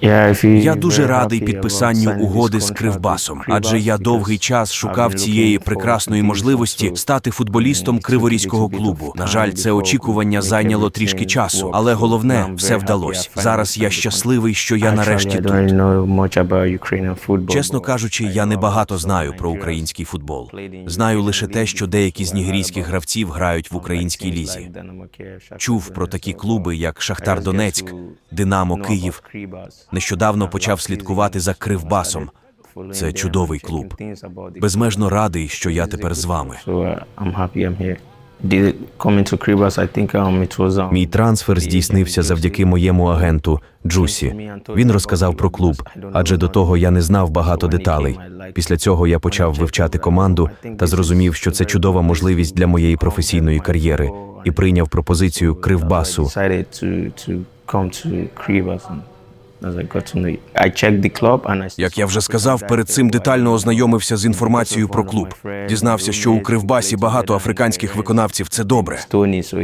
Я дуже радий підписанню угоди з Кривбасом, адже я довгий час шукав цієї прекрасної можливості стати футболістом Криворізького клубу. На жаль, це очікування зайняло трішки часу, але головне все вдалося. Зараз я щасливий, що я нарешті тут. Чесно кажучи, я не багато знаю про український футбол. Знаю лише те, що деякі з нігерійських гравців грають в українській лізі. Чув про такі клуби, як Шахтар Донецьк, Динамо Київ. Нещодавно почав слідкувати за Кривбасом. Це чудовий клуб. Безмежно радий, що я тепер з вами. Мій трансфер здійснився завдяки моєму агенту Джусі. Він розказав про клуб, адже до того я не знав багато деталей. Після цього я почав вивчати команду та зрозумів, що це чудова можливість для моєї професійної кар'єри, і прийняв пропозицію Кривбасу. Як я вже сказав, перед цим детально ознайомився з інформацією про клуб. Дізнався, що у Кривбасі багато африканських виконавців. Це добре. Tony, so